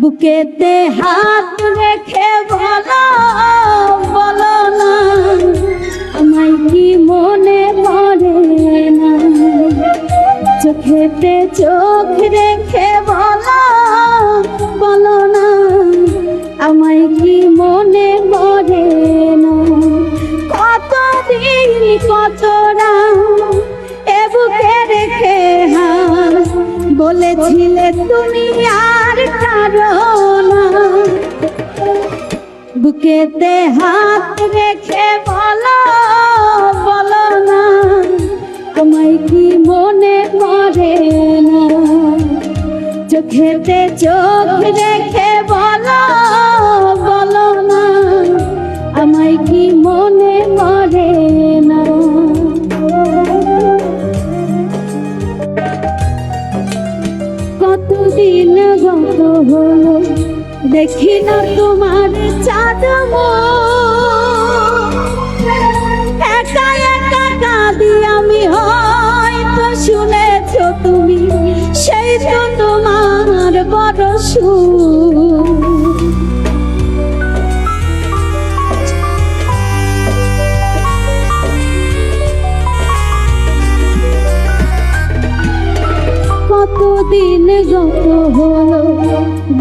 বুকেতে হাত রেখে বলো বলো না। আমায় কি মনে পড়ে না? চোখেতে চোখ রেখে বলো বলো না। আমায় কি মনে পড়ে না? কত রাত এ বুকে রেখে হাত? বলেছিলে তুমি আর না। বুকেতে হাত রেখে বলো বলো না। তোমায় কি মনে পড়ে না? চোখেতে চোখ দেখি না তোমার চাঁদ একা একা আমি হয়তো শুনেছ তুমি, সেই তো তোমার বড় সুর।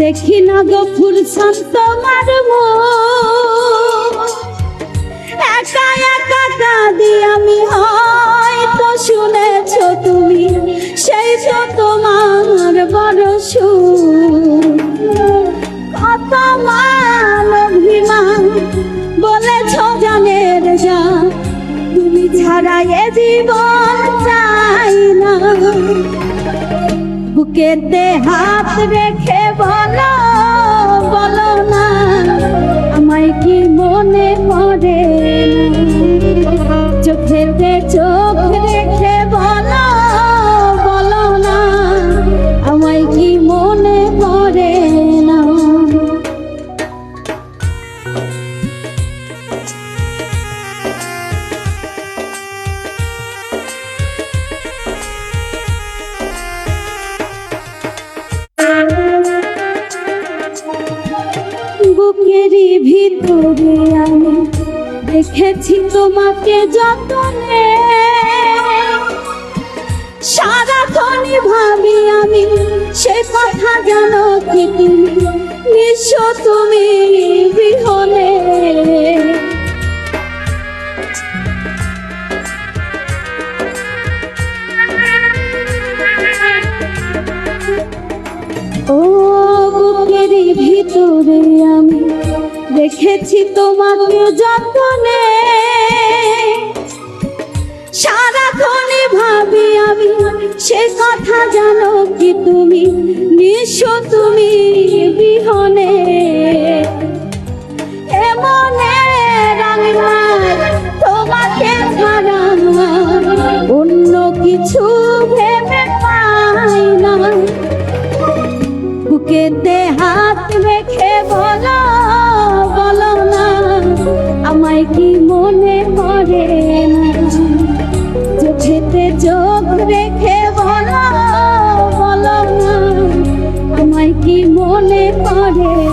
দেখি না গো ফুল তোমার মুখ। একা একা কাঁদি আমি হয়তো শুনেছ তুমি, সেই তো তোমার বড় কত মান অভিমান, বলেছ জানের যা। তুমি ছাড়া এ জীবন চাই না। বুকেতে হাত রেখে বলো দেখেছি তোমাকে যতনে। সারাক্ষণই ভাবি আমি, সে কথা জানো কি তুমি? নিঃস্ব তুমি বিহনে ও বুকেরই ভিতরে আমি দেখেছি তোমাকে যতনে। সে কথা জানো কি তুমি? নিঃস্ব তুমি বিহনে। এমনে রাঙায় তোমাকে ছাড়া অন্য কিছু ভেবে পাই না। বুকেতে হাত রেখে বলো বলো না, আমায় কি মনে পড়ে না? চোখেতে চোখ রেখে কি মনে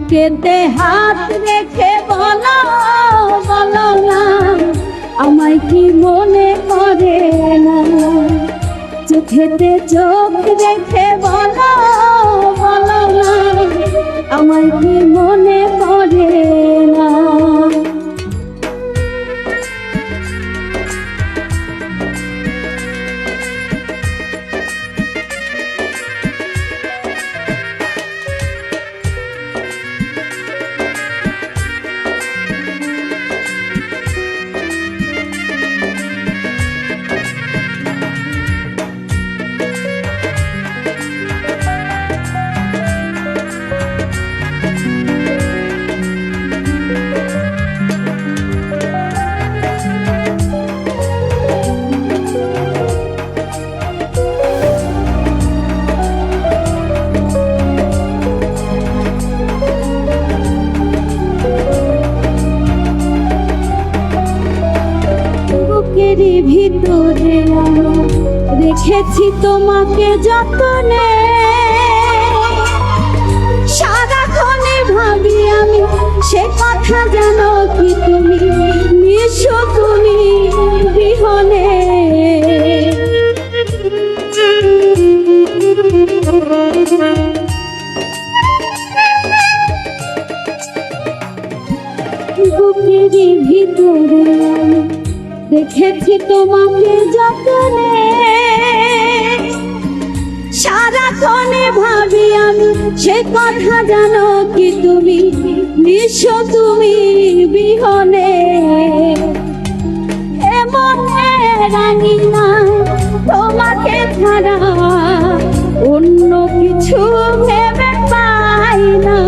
বুকেতে হাত রেখে বলো বলো না, আমায় কি মনে করে না? চোখেতে চোখ রেখে বলো বলো আমায় কি মনে করে বুকের ভিতরে আমি রেখেছি তোমাকে যতনে। সারাক্ষণে ভাবি আমি সে কথা জানো কি তুমি, নিশো তুমি বিহনে ভিতরে আমি দেখেছি তোমাকে যতনে। সারাক্ষণে ভাবি আমি, সে কথা জানো কি তুমি? নিঃস্ব তুমি বিহনে। এমনে রানী তোমাকে ছাড়া অন্য কিছু ভেবে পাই না।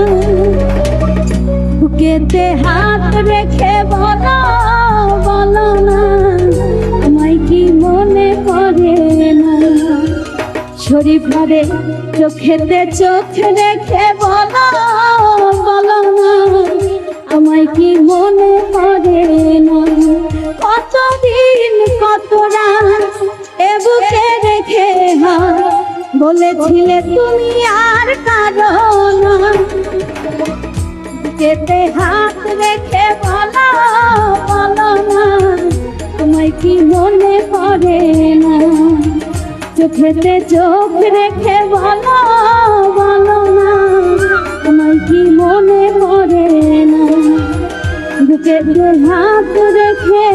বুকেতে হাত রেখে বলো শরীফ ঘরে চোখেতে চোখ রেখে বলো বলো আমায় কি মনে করে না? কতদিন কত রাত এ বুকে রেখে হাত বলেছিলে তুমি আর কারও না। কেটে হাত রেখে বলো বলো না তোমায় কি মনে পড়ে চোখেতে চোখ রেখে বলো বলো না। তোমায় কি মনে পড়ে না? বুকে হাত রেখে